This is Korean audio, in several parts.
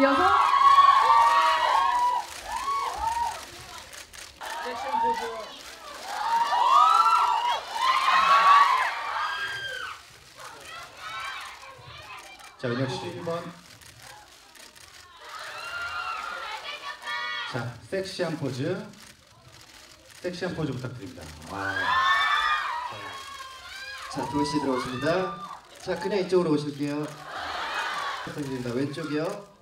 지어서 자 은혁 씨. 1번 자 섹시한 포즈. 섹시한 포즈 부탁드립니다. 와. 자 도희씨 들어오십니다. 자 그냥 이쪽으로 오실게요. 부탁드립니다. 왼쪽이요.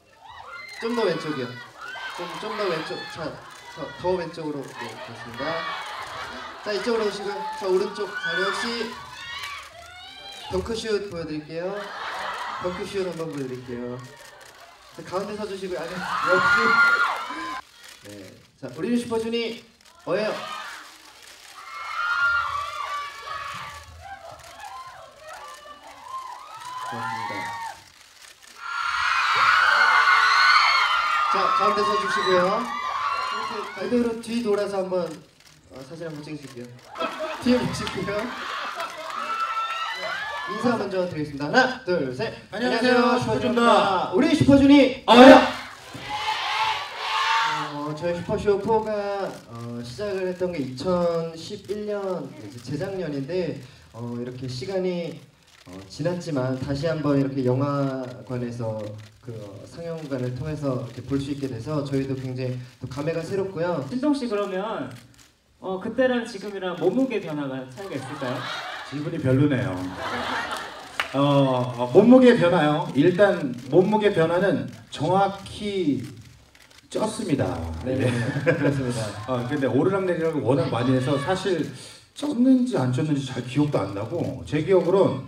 좀 더 왼쪽이요. 좀 좀 더 왼쪽. 자, 더, 더 왼쪽으로. 네, 됐습니다. 자, 이쪽으로 오시고요. 자, 오른쪽. 자, 역시 덩크슛 보여드릴게요. 덩크슛 한번 보여드릴게요. 자, 가운데 서주시고요. 아니, 역시. 네. 자, 우리는 슈퍼주니 뭐예요? 고맙습니다. 자, 가운데 서주시고요. 그대로 뒤 돌아서 한번 어, 사진 한번 찍으실게요. 뒤에 보시고요. 인사 먼저 드리겠습니다. 하나, 둘, 셋. 안녕하세요, 슈퍼주입니다. 우리 슈퍼주니 어요! 어, 저희 슈퍼쇼 4가 어, 시작을 했던 게 2011년 재작년인데 어, 이렇게 시간이 어, 지났지만 다시 한번 이렇게 영화관에서 그 어, 상영관을 통해서 이렇게 볼 수 있게 돼서 저희도 굉장히 또 감회가 새롭고요. 신동 씨 그러면 어 그때랑 지금이랑 몸무게 변화가 차이가 있을까요? 기분이 별로네요. 어, 어, 몸무게 변화요. 일단 몸무게 변화는 정확히 쪘습니다. 네, 그렇습니다. 아 근데 오르락내리락을 워낙 많이 해서 사실 쪘는지 안 쪘는지 잘 기억도 안 나고 제 기억으로는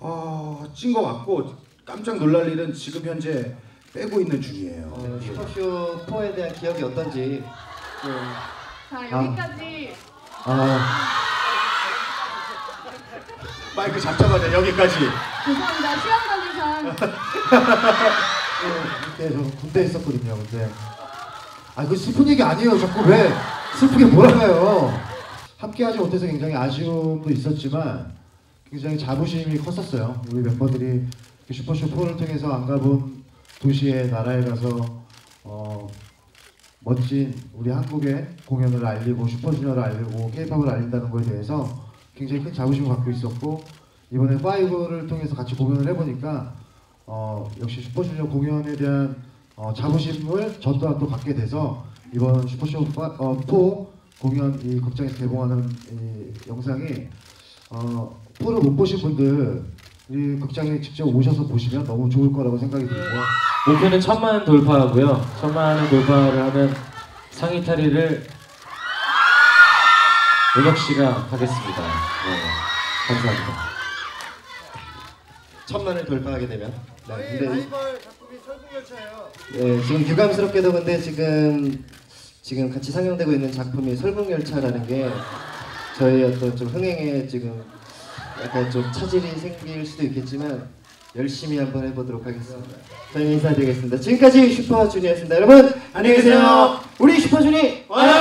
어, 찐것 같고 깜짝 놀랄 일은 지금 현재 빼고 있는 중이에요. 어, 슈퍼쇼 4에 대한 기억이 어떤지 좀자 여기까지 아, 마이크 잡자마자 여기까지. 죄송합니다 시험 컨디션 그때 저 군대에 있었거든요. 근데 아, 그 슬픈 얘기 아니에요. 자꾸 왜 슬프게 몰아가요? 함께하지 못해서 굉장히 아쉬움도 있었지만 굉장히 자부심이 컸었어요. 우리 멤버들이 그 슈퍼쇼 4를 통해서 안 가본 도시에 나라에 가서 어, 멋진 우리 한국의 공연을 알리고 슈퍼주니어를 알리고 케이팝을 알린다는 것에 대해서 굉장히 큰 자부심을 갖고 있었고 이번에 5를 통해서 같이 공연을 해보니까 어, 역시 슈퍼주니어 공연에 대한 어, 자부심을 저 또한 또 갖게 돼서 이번 슈퍼쇼 4, 어, 4 공연 이 극장에서 개봉하는 이 영상이 어, 4를 못 보신 분들 이 극장에 직접 오셔서 보시면 너무 좋을 거라고 생각이 들고 목표는 천만 돌파하고요. 천만 돌파를 하면 상의 탈의를 은혁 씨가 하겠습니다. 네, 감사합니다. 천만을 돌파하게 되면 네, 근데 이- 라이벌 작품이 설국열차예요. 네, 지금 유감스럽게도 근데 지금 지금 같이 상영되고 있는 작품이 설국열차라는 게 저희 어떤 좀 흥행에 지금 약간 좀 차질이 생길 수도 있겠지만 열심히 한번 해보도록 하겠습니다. 저희 인사드리겠습니다. 지금까지 슈퍼주니어였습니다. 여러분 안녕히 계세요. 우리 슈퍼주니 와요.